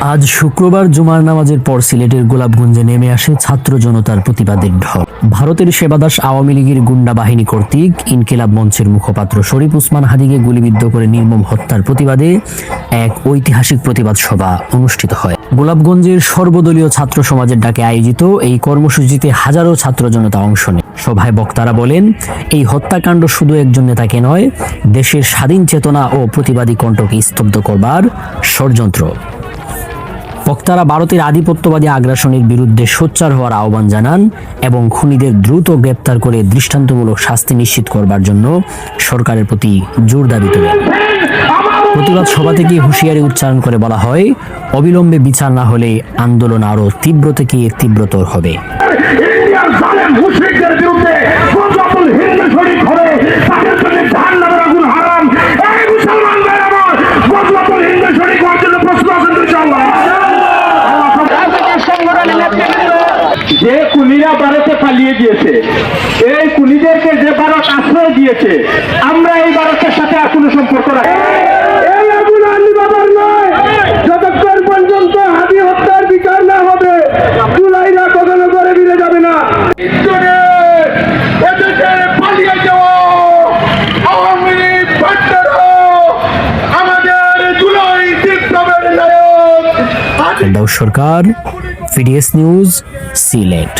আজ শুক্রবার জুমার নামাজের পর সিলেটের গোলাপগঞ্জে নেমে আসে ছাত্র জনতার প্রতিবাদের ঢল। ভারতের সেবাদাস আওয়ামী লীগের গুন্ডা বাহিনী কর্তৃক ইনকিলাব মঞ্চের মুখপাত্র শরীফ উসমান হাদিকে গুলিবিদ্ধ করে নির্মম হত্যার প্রতিবাদে এক ঐতিহাসিক প্রতিবাদ সভা অনুষ্ঠিত হয়। গোলাপগঞ্জের সর্বদলীয় ছাত্র সমাজের ডাকে আয়োজিত এই কর্মসূচিতে হাজারো ছাত্র জনতা অংশ নেয়। সভায় বক্তারা বলেন, এই হত্যাকাণ্ড শুধু একজন নেতাকে নয়, দেশের স্বাধীন চেতনা ও প্রতিবাদী কণ্ঠকে স্তব্ধ করবার ষড়যন্ত্র। বক্তারা ভারতের আধিপত্যবাদী আগ্রাসনের বিরুদ্ধে সোচ্চার হওয়ার আহ্বান জানান এবং খুনিদের দ্রুত গ্রেপ্তার করে দৃষ্টান্তমূলক শাস্তি নিশ্চিত করবার জন্য সরকারের প্রতি জোর দাবি তোলেন। প্রতিবাদ সভা থেকে হুঁশিয়ারি উচ্চারণ করে বলা হয়, অবিলম্বে বিচার না হলে আন্দোলন আরও তীব্র থেকে তীব্রতর হবে। যে কুলিরা ভারতে পালিয়ে গিয়েছে, এই কুলিদেরকে যে ভারত আশ্রয় দিয়েছে, আমরা এই ভারতের সাথে আর কোনো সম্পর্ক রাখি সরকার ফিডিএস নিউজ সিলেট